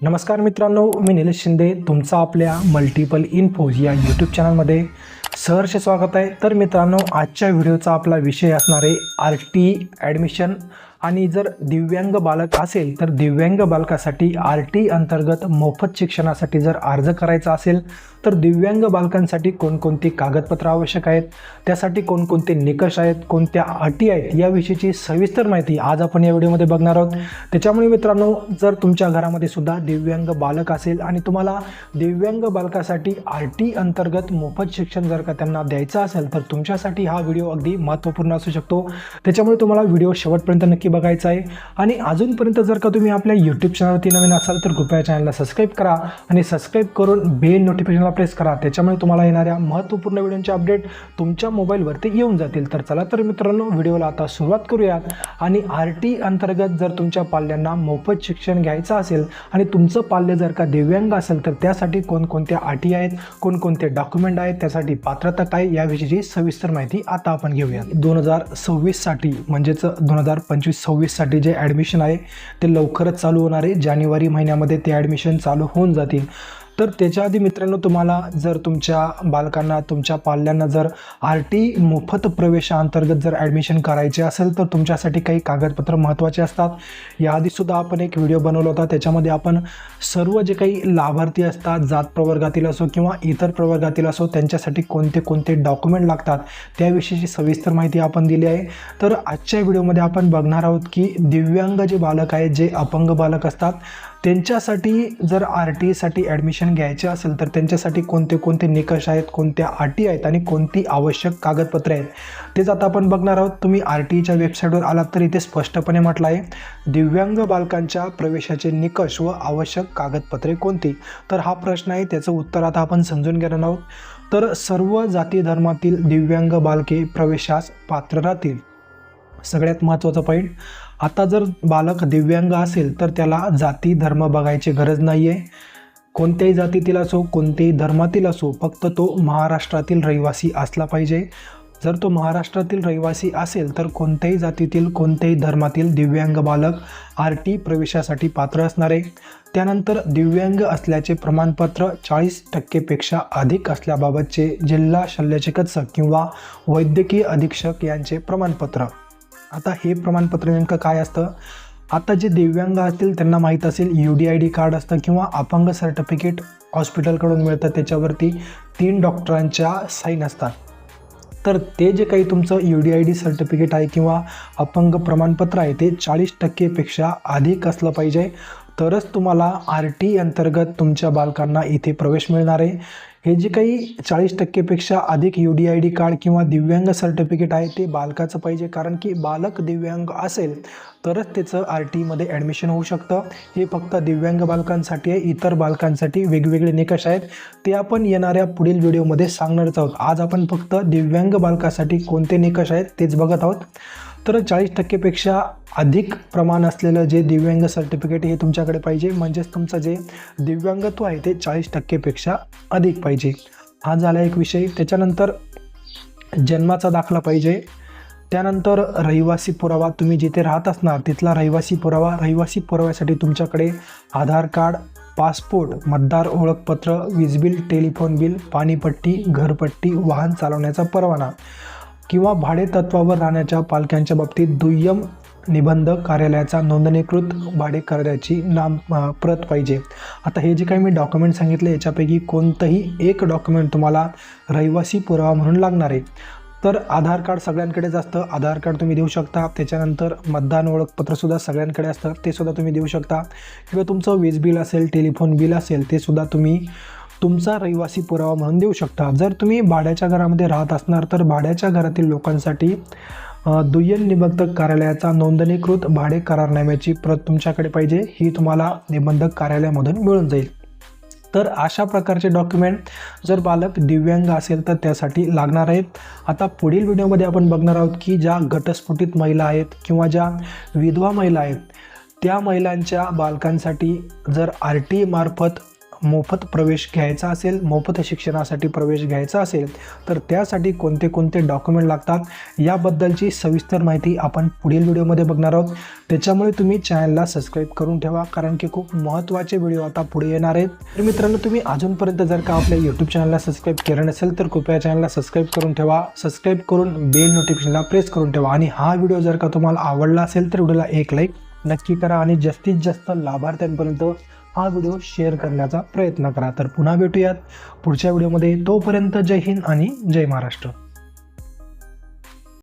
नमस्कार मित्रांनो मी निलेश शिंदे. तुमचा आपल्या मल्टिपल इन्फोज या यूट्यूब चॅनलमध्ये सहर्ष स्वागत आहे. तर मित्रांनो आजच्या व्हिडिओचा आपला विषय असणार आहे आर टी ॲडमिशन आणि जर दिव्यांग बालक असेल तर दिव्यांग बालकासाठी आर टी अंतर्गत मोफत शिक्षणासाठी जर अर्ज करायचा असेल तर दिव्यांग बालकांसाठी कोणकोणती कागदपत्रं आवश्यक आहेत? त्यासाठी कोणकोणते निकष आहेत? कोणत्या अटी आहेत? याविषयीची सविस्तर माहिती आज आपण या व्हिडिओमध्ये बघणार आहोत. त्याच्यामुळे मित्रांनो जर तुमच्या घरामध्ये सुद्धा दिव्यांग बालक असेल आणि तुम्हाला दिव्यांग बालकासाठी आर टी अंतर्गत मोफत शिक्षण जर का त्यांना द्यायचं असेल तर तुमच्यासाठी हा व्हिडिओ अगदी महत्त्वपूर्ण असू शकतो. त्याच्यामुळे तुम्हाला व्हिडिओ शेवटपर्यंत नक्की बघायचा आहे. आणि अजूनपर्यंत जर का तुम्ही आपल्या यूट्यूब चॅनलवरती नवीन असाल तर कृपया चॅनलला सबस्क्राईब करा आणि सबस्क्राईब करून बेल नोटिफिकेशनला प्रेस करा. त्याच्यामुळे तुम्हाला येणाऱ्या महत्त्वपूर्ण व्हिडिओचे अपडेट तुमच्या मोबाईलवरती येऊन जातील. तर चला तर मित्रांनो व्हिडिओला आता सुरुवात करूयात. आणि आर टी अंतर्गत जर तुमच्या पाल्यांना मोफत शिक्षण घ्यायचं असेल आणि तुमचं पाल्य जर का दिव्यांग असेल तर त्यासाठी कोणकोणत्या अटी आहेत कोणकोणते डॉक्युमेंट आहेत त्यासाठी पात्रता काय याविषयीची सविस्तर माहिती आता आपण घेऊया दोन हजार सव्वीससाठी म्हणजेच दोन हजार पंचवीस सव्वीससाठी जे ॲडमिशन आहे ते लवकरच चालू होणार आहे. जानेवारी महिन्यामध्ये ते ॲडमिशन चालू होऊन जातील. तर त्याच्या आधी मित्रांनो तुम्हाला जर तुमच्या बालकांना तुमच्या पाल्यांना जर आर टी मोफत प्रवेशाअंतर्गत जर ॲडमिशन करायचे असेल तर तुमच्यासाठी काही कागदपत्र महत्त्वाचे असतात. याआधीसुद्धा आपण एक व्हिडिओ बनवला होता. त्याच्यामध्ये आपण सर्व जे काही लाभार्थी असतात जात प्रवर्गातील असो किंवा इतर प्रवर्गातील असो त्यांच्यासाठी कोणते कोणते डॉक्युमेंट लागतात त्याविषयीची सविस्तर माहिती आपण दिली आहे. तर आजच्या व्हिडिओमध्ये आपण बघणार आहोत की दिव्यांग जे बालक आहेत जे अपंग बालक असतात त्यांच्यासाठी जर आर टी ईसाठी ॲडमिशन घ्यायचे असेल तर त्यांच्यासाठी कोणते कोणते निकष आहेत कोणत्या अटी आहेत आणि कोणती आवश्यक कागदपत्रे आहेत? तेच आता आपण बघणार आहोत. तुम्ही आर टी ईच्या वेबसाईटवर आलात तर इथे स्पष्टपणे म्हटलं आहे दिव्यांग बालकांच्या प्रवेशाचे निकष व आवश्यक कागदपत्रे कोणती? तर हा प्रश्न आहे त्याचं उत्तर आता आपण समजून घेणार आहोत. तर सर्व जाती धर्मातील दिव्यांग बालके प्रवेशास पात्र राहतील. सगळ्यात महत्त्वाचा पॉईंट आता जर बालक दिव्यांग असेल तर त्याला जाती धर्म बघायची गरज नाही आहे कोणत्याही जातीतील असो कोणत्याही धर्मातील असो फक्त तो महाराष्ट्रातील रहिवासी असला पाहिजे. जर तो महाराष्ट्रातील रहिवासी असेल तर कोणत्याही जातीतील कोणत्याही धर्मातील दिव्यांग बालक आर टी प्रवेशासाठी पात्र असणार. आहे त्यानंतर दिव्यांग असल्याचे प्रमाणपत्र चाळीस टक्केपेक्षा अधिक असल्याबाबतचे जिल्हा शल्यचिकित्सक किंवा वैद्यकीय अधीक्षक यांचे प्रमाणपत्र. आता हे प्रमाणपत्र नेमकं काय असतं? आता जे दिव्यांग असतील त्यांना माहीत असेल U D I D card असतं किंवा अपंग सर्टिफिकेट हॉस्पिटलकडून मिळतं त्याच्यावरती तीन डॉक्टरांच्या साईन असतात. तर ते जे काही तुमचं U D I D certificate आहे किंवा अपंग प्रमाणपत्र आहे ते चाळीस टक्केपेक्षा अधिक असलं पाहिजे. तरच तुम्हाला आर टी अंतर्गत तुमच्या बालकांना इथे प्रवेश मिळणार आहे. हे जे काही चाळीस टक्केपेक्षा अधिक U D I D card किंवा दिव्यांग सर्टिफिकेट आहे ते बालकाचं पाहिजे. कारण की बालक दिव्यांग असेल तरच त्याचं आर टीमध्ये ॲडमिशन होऊ शकतं. हे फक्त दिव्यांग बालकांसाठी आहे इतर बालकांसाठी वेगवेगळे निकष आहेत. ते आपण येणाऱ्या पुढील व्हिडिओमध्ये सांगणारच आहोत. आज आपण फक्त दिव्यांग बालकासाठी कोणते निकष आहेत तेच बघत आहोत. तर चाळीस टक्केपेक्षा अधिक प्रमाण असलेलं जे दिव्यांग सर्टिफिकेट हे तुमच्याकडे पाहिजे. म्हणजेच तुमचं जे दिव्यांगत्व आहे ते चाळीस टक्केपेक्षा अधिक पाहिजे. हा झाला एक विषय. त्याच्यानंतर जन्माचा दाखला पाहिजे. त्यानंतर रहिवासी पुरावा. तुम्ही जिथे राहत असणार तिथला रहिवासी पुरावा. रहिवासी पुराव्यासाठी तुमच्याकडे आधार कार्ड पासपोर्ट मतदार ओळखपत्र वीज बिल टेलिफोन बिल पाणीपट्टी घरपट्टी वाहन चालवण्याचा परवाना. किंवा भाडेतत्वावर राहण्याच्या पालक्यांच्या बाबतीत दुय्यम निबंध कार्यालयाचा नोंदणीकृत भाडेकर्त्याची नाम प्रत पाहिजे. आता हे जे काही मी डॉक्युमेंट सांगितले याच्यापैकी कोणतंही एक डॉक्युमेंट तुम्हाला रहिवासी पुरावा म्हणून लागणार आहे. तर आधार कार्ड सगळ्यांकडेच असतं. आधार कार्ड तुम्ही देऊ शकता. त्याच्यानंतर मतदान ओळखपत्रसुद्धा सगळ्यांकडे असतं. ते सुद्धा तुम्ही देऊ शकता. किंवा तुमचं वीज बिल असेल टेलिफोन बिल असेल ते सुद्धा तुम्ही तुमचा रहिवासी पुरावा म्हणून देऊ शकता. जर तुम्ही भाड्याच्या घरामध्ये राहत असणार तर भाड्याच्या घरातील लोकांसाठी दुय्यम निबंधक कार्यालयाचा नोंदणीकृत भाडे करारनाम्याची प्रत तुमच्याकडे पाहिजे. ही तुम्हाला निबंधक कार्यालयामधून मिळून जाईल. तर अशा प्रकारचे डॉक्युमेंट जर बालक दिव्यांग असेल तर त्यासाठी लागणार आहेत. आता पुढील व्हिडिओमध्ये आपण बघणार आहोत की ज्या घटस्फोटित महिला आहेत किंवा ज्या विधवा महिला आहेत त्या महिलांच्या बालकांसाठी जर आर टी मार्फत मोफत प्रवेश घ्यायचा असेल मोफत शिक्षणासाठी प्रवेश घ्यायचा असेल तर त्यासाठी कोणते कोणते डॉक्युमेंट लागतात याबद्दलची सविस्तर माहिती आपण पुढील व्हिडिओमध्ये बघणार आहोत. त्याच्यामुळे तुम्ही चॅनलला सबस्क्राईब करून ठेवा कारण की खूप महत्त्वाचे व्हिडिओ आता पुढे येणार आहेत. तर मित्रांनो तुम्ही अजूनपर्यंत जर का आपल्या यूट्यूब चॅनलला सबस्क्राईब केलं नसेल तर कृपया चॅनलला सबस्क्राईब करून ठेवा. सबस्क्राईब करून बेल नोटिफिकेशनला प्रेस करून ठेवा. आणि हा व्हिडिओ जर का तुम्हाला आवडला असेल तर व्हिडिओला एक लाईक नक्की करा आणि जास्तीत जास्त लाभार्थ्यांपर्यंत हा व्हिडिओ शेअर करण्याचा प्रयत्न करा. तर पुन्हा भेटूयात पुढच्या व्हिडिओमध्ये. तोपर्यंत जय हिंद आणि जय महाराष्ट्र.